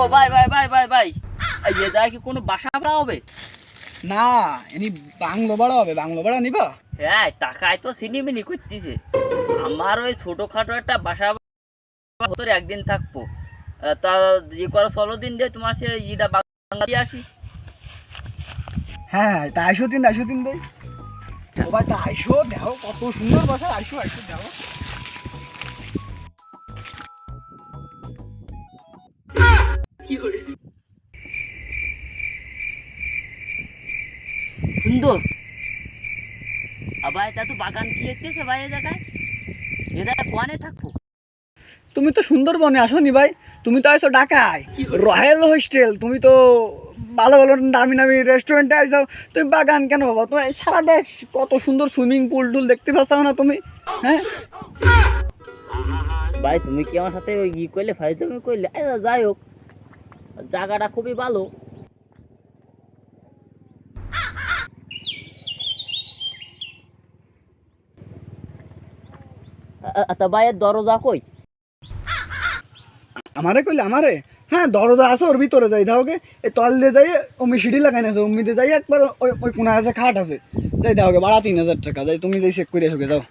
ও ভাই ভাই ভাই ভাই ভাই। এ জায়গায় কি কোনো বাসা ভাড়া হবে? না এনি বাংলো ভাড়া হবে বাংলো ভাড়া নিবা? হ্যাঁ টাকায় তো সিনিমিনি করতেছে। আমার ওই ছোটোখাটো একটা বাসা ভেতরে একদিন থাকব। তা ইয়ে করো ষোলো দিন দিয়ে তোমার সে ইটা বাংলা দিয়ে আসি। হ্যাঁ তা আইসো দিন আইসো দিন দেই ও ভাই তা আইসো দেখো কত সুন্দর বাসা আইসো আইসো দেখো। সুন্দর আবার তা তো বাগান কি দেখতেছে ভাই এ জায়গায়? এ জায়গায় কোয়ানে থাকব? তুমি তো সুন্দরবনে আসো নি ভাই তুমি তো আইসো ঢাকায়। রয়্যাল হোস্টেল তুমি তো ভালো ভালো দামি দামি রেস্টুরেন্টে আইসো তুমি বাগান কেন বাবা তুমি সারা দেশ কত সুন্দর সুইমিং পুল টুল দেখতে পাচ্ছ না তুমি? হ্যাঁ? ভাই তুমি কি আমার সাথে ওই ই করলে ভাই তুমি করলে? আচ্ছা, যাই হোক। জায়গাটা খুবই ভালো। আচ্ছা ভাইয়ের দরজা কই? আমারে কইলে আমারে? হ্যাঁ দরজা আছে ওর ভিতরে যাই দাওকে এই তল দিয়ে যাই অমি সিঁড়ি লাগাই আছে অমিতে যাই, একবার ওই ওই কোনা আছে খাট আছে। যাই দাওকে বাড়া তিন হাজার টাকা, যাই তুমি যাই চেক করে এসো যাও।